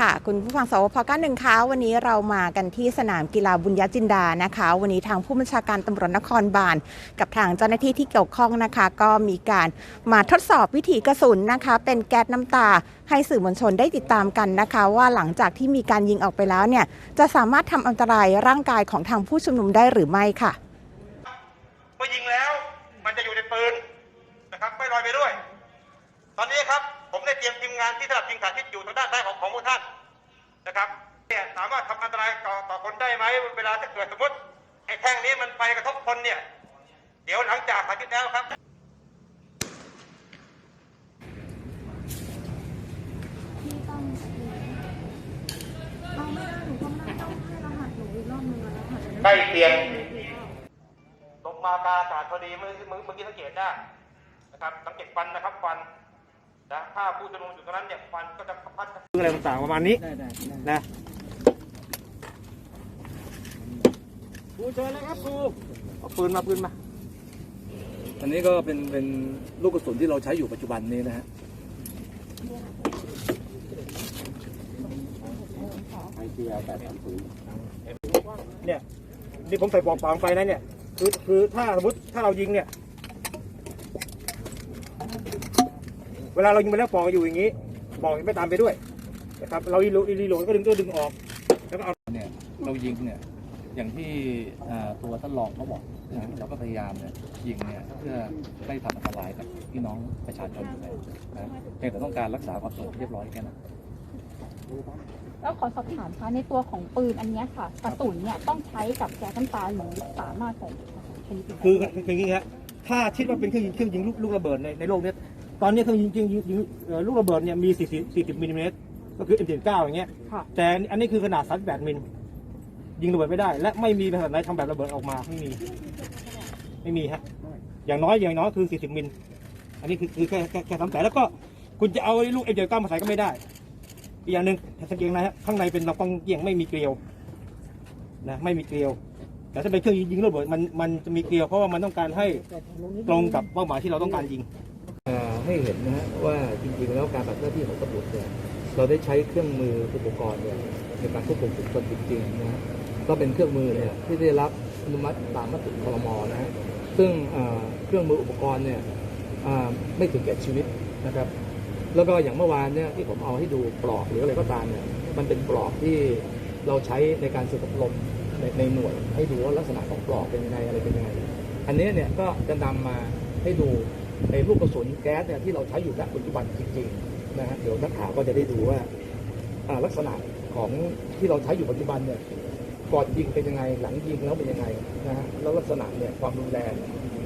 ค่ะคุณผู้ฟังสวพ91คะวันนี้เรามากันที่สนามกีฬาบุญญจินดานะคะ วันนี้ทางผู้บัญชาการตำรวจนครบาลกับทางเจ้าหน้าที่ที่เกี่ยวข้องนะคะ ก็มีการมาทดสอบวิถีกระสุนนะคะ เป็นแก๊สน้ำตาให้สื่อมวลชนได้ติดตามกันนะคะ ว่าหลังจากที่มีการยิงออกไปแล้วเนี่ยจะสามารถทำอันตรายร่างกายของทางผู้ชุมนุมได้หรือไม่ค่ะเมื่อยิงแล้วมันจะอยู่ในปืนนะครับไม่ลอยไปด้วย ตอนนี้ครับ ผมได้เตรียมทีมงานที่สำหรับยิงสาธิตอยู่ทางด้านซ้ายของของพวกท่านนะครับเนี่ยสามารถทำอันตรายต่อต่อคนได้ไหมเวลาถ้าเกิดสมมติไอ้แท่งนี้มันไปกระทบคนเนี่ย เดี๋ยวหลังจากสาธิตแล้วครับเอาไม่ได้หนูก็ไม่ต้องให้รหัสหนูอีกรอบนึงอะรหัสใกล้เคียงลงมากาอากาศพอดีเมื่อเมื่อเมื่อกี้สังเกตได้นะครับสังเกตฟันนะครับฟัน นะถ้าผู้ชุมนุมอยู่ตรงนั้นเนี่ยฟันก็จะพัดอะไรต่างๆประมาณนี้นะครูเชิญเลยครับครูเอาปืนมาปืนมา อันนี้ก็เป็นเป็นลูกกระสุนที่เราใช้อยู่ปัจจุบันนี้นะฮะเนี่ยนี่ผมใส่ปลอกฝังไฟนะเนี่ยคือคือถ้าสมมติถ้าเรายิงเนี่ย เวลาเรายิงไปแล้วปลอกอยู่อย่างนี้ปลอกไม่ตามไปด้วยนะครับเรารีโหลดรีโหลดก็ดึงก็ดึงออก แล้วก็เอาเนี่ยเรายิงเนี่ยอย่างที่อ่าตัวท่านรองเขาบอกนะเราก็พยายามเนี่ยยิงเนี่ยเพื่อไม่ทำอันตรายกับพี่น้องประชาชนอยู่แล้วนะเพียงแต่ต้องการรักษาความสงบเรียบร้อยแค่นั้นแล้วขอสอบถามคะในตัวของปืนอันเนี้ยค่ะกระสุนเนี่ยต้องใช้กับแก๊สน้ำตาหรือสามารถใส่ชนิดอื่นคือคืออย่างนี้ฮะถ้าคิดว่าเป็นเครื่องยิงเครื่องยิงลูกลูกระเบิดในในโลกเนี้ย ตอนนี้เครื่องยิงยิงยิงยิงเอ่อลูกระเบิดเนี่ยมี 40 40มิลลิเมตรก็คือ M79 อย่างเงี้ย ค่ะ แต่อันนี้คือขนาด 38มิล ยิงระเบิดไม่ได้ และไม่มีบริษัทไหนทำแบบระเบิดออกมาไม่มี ไม่มีฮะ อย่างน้อยอย่างน้อยคือ 40 มิล อันนี้คือคือแค่แค่แค่ทำแต่แล้วก็คุณจะเอาไอ้ลูก M79 มาใส่ก็ไม่ได้ อีกอย่างหนึ่งสังเกตนะฮะข้างในเป็นลำกล้องเกี่ยงไม่มีเกลียวนะไม่มีเกลียว แต่ถ้าเป็นเครื่องยิงระเบิดมันมันจะมีเกลียวเพราะว่ามันต้องการให้ตรงกับเป้าหมายที่เราต้องการยิงอ่า ให้เห็นนะฮะว่าจริงๆแล้วการปฏิบัติหน้าที่ของตำรวจเนี่ยเราได้ใช้เครื่องมืออุปกรณ์เนี่ยในการควบคุมฝูงชนจริงๆนะฮะก็เป็นเครื่องมือเนี่ยที่ได้รับอนุมัติตามมติครมนะฮะซึ่งเครื่องมืออุปกรณ์เนี่ยไม่ถึงแก่ชีวิตนะครับ แล้วก็อย่างเมื่อวานเนี่ยที่ผมเอาให้ดูปลอกหรืออะไรก็ตามเนี่ยมันเป็นปลอกที่เราใช้ในการฝึกอบรมในในหน่วยให้ดูว่าลักษณะของปลอกเป็นยังไงอะไรเป็นยังไง อันนี้เนี่ยก็จะนำมาให้ดู ในลูกกระสุนแก๊สเนี่ยที่เราใช้อยู่ณปัจจุบันจริงๆนะฮะเดี๋ยวนักข่าวก็จะได้ดูว่าอ่าลักษณะของที่เราใช้อยู่ปัจจุบันเนี่ยก่อนยิงเป็นยังไงหลังยิงแล้วเป็นยังไงนะฮะแล้วลักษณะเนี่ยความรุนแรง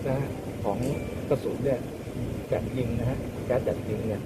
นะฮะของกระสุนเนี่ยแบบยิงนะฮะแก๊สแบบยิงเนี่ย